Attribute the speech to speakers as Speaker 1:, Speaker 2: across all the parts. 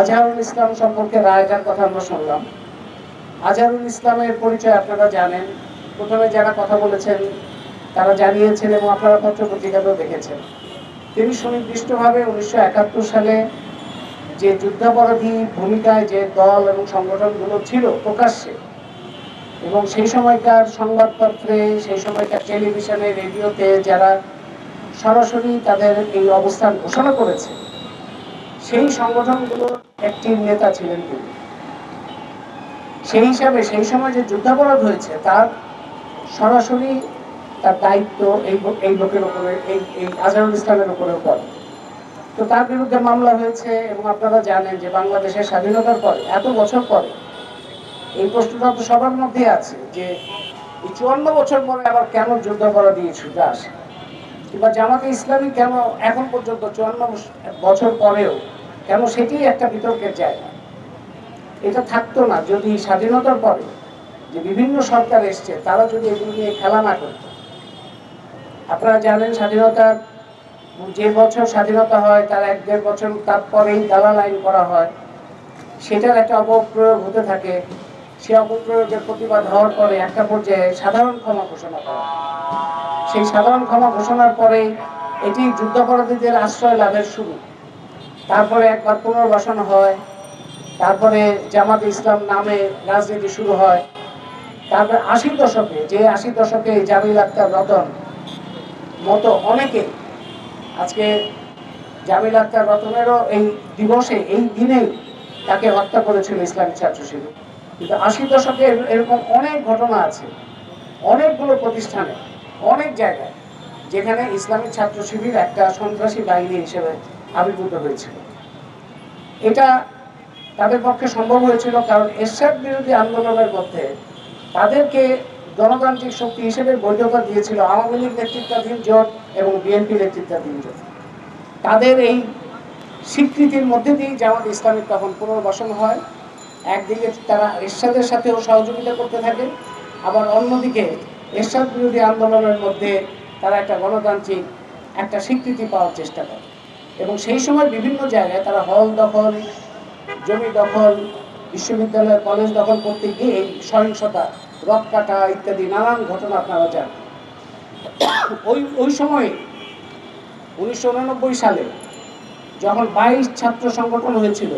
Speaker 1: আজহারুল ইসলাম সম্পর্কে রায়টার কথা আমরা শুনলাম। আজহারুল ইসলামের পরিচয় আপনারা জানেন। প্রথমে যারা কথা বলেছেন, তারা জানিয়েছেন এবং আপনারা পত্র পত্রিকাতেও দেখেছেন। তিনি সুনির্দিষ্টভাবে উনিশশো একাত্তর সালে যে যুদ্ধাপরাধী ভূমিকায় যে দল এবং সংগঠনগুলো ছিল প্রকাশ্যে, এবং সেই সময়কার সংবাদপত্রে, সেই সময়কার টেলিভিশনে, রেডিওতে যারা সরাসরি তাদের এই অবস্থান ঘোষণা করেছে সেই সংগঠনগুলোর একটি নেতা ছিলেন তিনি। সেই হিসাবে সেই সময় যে যুদ্ধাপরাধ হয়েছে, তার সরাসরি তার দায়িত্ব এই এই লোকের উপরে, এই এই আজহারুল ইসলামের উপরে পড়ে। তো তার বিরুদ্ধে মামলা হয়েছে এবং আপনারা জানেন যে বাংলাদেশের স্বাধীনতার পরে, এত বছর পরে, এই প্রশ্নটা তো সবার মধ্যে আছে যে চুয়ান্ন বছর পরে আবার কেন যুদ্ধাপরাধী ছুটে আসে? কিংবা জামাতে ইসলামী কেন এখন পর্যন্ত চুয়ান্ন বছর পরেও কেন সেটি একটা বিতর্কের জায়গা। এটা থাকতো না। যদি স্বাধীনতার পরে যে বিভিন্ন সরকার এসছে, তারা যদি এগুলো নিয়ে খেলা না করতো। আপনারা জানেন স্বাধীনতার যে বছর স্বাধীনতা হয়, তার এক দেড় বছর তারপরেই দালাল আইন করা হয়। সেটার একটা অপপ্রয়োগ হতে থাকে। সে অপপ্রয়োগের প্রতিবাদ হওয়ার পরে একটা পর্যায়ে সাধারণ ক্ষমা ঘোষণা করা সেই সাধারণ ক্ষমা ঘোষণার পরে এটি যুদ্ধাপরাধীদের আশ্রয় লাভের শুরু। তারপরে একবার পুনর্বাসন হয়, তারপরে জামাত ইসলাম নামে রাজনীতি শুরু হয়। তারপরে আশির দশকে, যে আশির দশকে জামিল আক্তার রতন মতো অনেকে, আজকে জামিল আক্তার রতনেরও এই দিবসে, এই দিনেই তাকে হত্যা করেছিল ইসলামী ছাত্র শিবির। কিন্তু আশির দশকে এরকম অনেক ঘটনা আছে, অনেকগুলো প্রতিষ্ঠানে, অনেক জায়গায়, যেখানে ইসলামী ছাত্র শিবির একটা সন্ত্রাসী বাহিনী হিসেবে আবির্ভূত হয়েছিল এটা তাদের পক্ষে সম্ভব হয়েছিল কারণ এরশাদ বিরোধী আন্দোলনের মধ্যে তাদেরকে গণতান্ত্রিক শক্তি হিসেবে বৈধতা দিয়েছিল আওয়ামী লীগ নেতৃত্বাধীন জোট এবং বিএনপি নেতৃত্বাধীন জোট। তাদের এই স্বীকৃতির মধ্যে দিয়েই জামাত ইসলামিক তখন পুনর্বাসন হয়। একদিকে তারা এরশাদের সাথেও সহযোগিতা করতে থাকে, আবার অন্যদিকে এরশাদ বিরোধী আন্দোলনের মধ্যে তারা একটা গণতান্ত্রিক একটা স্বীকৃতি পাওয়ার চেষ্টা করে। এবং সেই সময় বিভিন্ন জায়গায় তারা হল দখল, জমি দখল, বিশ্ববিদ্যালয়, কলেজ দখল করতে গিয়ে সহিংসতা, রথ কাটা ইত্যাদি নানান ঘটনা আপনারা জানেন। ওই ওই সময়ে উনিশশো উননব্বই সালে যখন বাইশ ছাত্র সংগঠন হয়েছিল,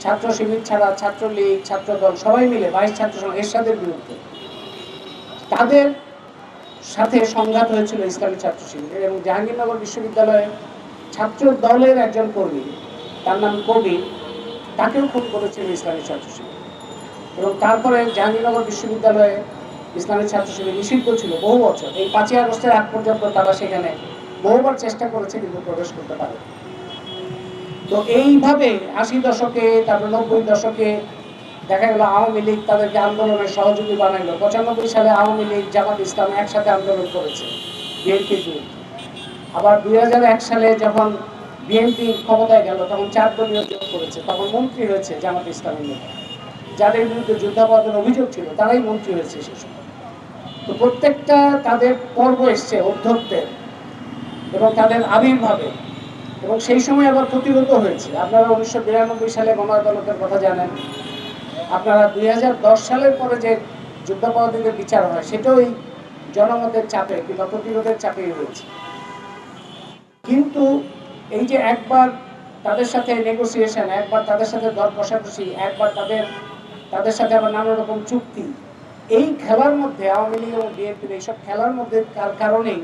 Speaker 1: ছাত্র শিবির ছাড়া ছাত্রলীগ, ছাত্রদল সবাই মিলে বাইশ ছাত্র এরশাদের বিরুদ্ধে, তাদের সাথে সংঘাত হয়েছিল ইসলামী ছাত্র শিবিরের এবং জাহাঙ্গীরনগর বিশ্ববিদ্যালয়ে ছাত্র দলের একজন কর্মী, তার নাম কবির, তাকেও খুন করেছিল ইসলামী ছাত্র শিবির। এবং তারপরে জাহাঙ্গীরনগর বিশ্ববিদ্যালয়ে ইসলামী ছাত্র শিবির নিষিদ্ধ ছিল বহু বছর। এই পাঁচই আগস্টের আগ পর্যন্ত তারা সেখানে বহুবার চেষ্টা করেছে কিন্তু প্রবেশ করতে পারে তো এইভাবে আশি দশকে, তারপর নব্বই দশকে দেখা গেল আওয়ামী লীগ তাদেরকে আন্দোলনের সহযোগী বানাইলো। পঁচানব্বই সালে আওয়ামী লীগ, জামাত ইসলাম একসাথে আন্দোলন করেছে। বিএনপির বিরুদ্ধে আবার দুই হাজার এক সালে যখন বিএনপি ক্ষমতায় গেল, তখন চার দলীয় জোট করেছে, তখন মন্ত্রী হয়েছে জামাত ইসলামের নেতা। যাদের বিরুদ্ধে যুদ্ধাপরাধের অভিযোগ ছিল, তারাই মন্ত্রী হয়েছে সে সময়। তো প্রত্যেকটা তাদের পর্ব এসছে অধ্যক্ষের এবং তাদের আবির্ভাবে। এবং সেই সময় আবার প্রতিহত হয়েছে। আপনারা উনিশশো বিরানব্বই সালে গণ আদালতের কথা জানেন। আপনারা দুই হাজার দশ সালের পরে যে যুদ্ধাপরাধীদের বিচার হয়, সেটাও এই জনমতের চাপে কিংবা প্রতিরোধের চাপেই হয়েছে। কিন্তু এই যে একবার তাদের সাথে নেগোসিয়েশন একবার তাদের সাথে দর কষাকষি, একবার তাদের তাদের সাথে আবার নানা রকম চুক্তি, এই খেলার মধ্যে আওয়ামী লীগ এবং বিএনপির এইসব খেলার মধ্যে তার কারণেই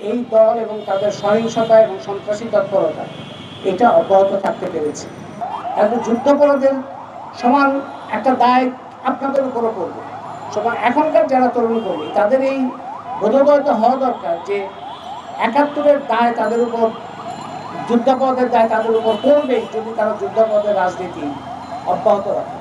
Speaker 1: এই দল এবং তাদের সহিংসতা এবং সন্ত্রাসী তৎপরতা, এটা অব্যাহত থাকতে পেরেছে। এখন যুদ্ধাপরাধের সমান একটা দায় আপনাদের উপরও পড়বে। সমান এখনকার যারা তরুণ কর্মী, তাদের এই বোধগত হওয়া দরকার যে একাত্তরের দায় তাদের উপর যুদ্ধাপদের দায় তাদের উপর পড়বে যদি তারা যুদ্ধাপদের রাজনীতি অব্যাহত রাখে।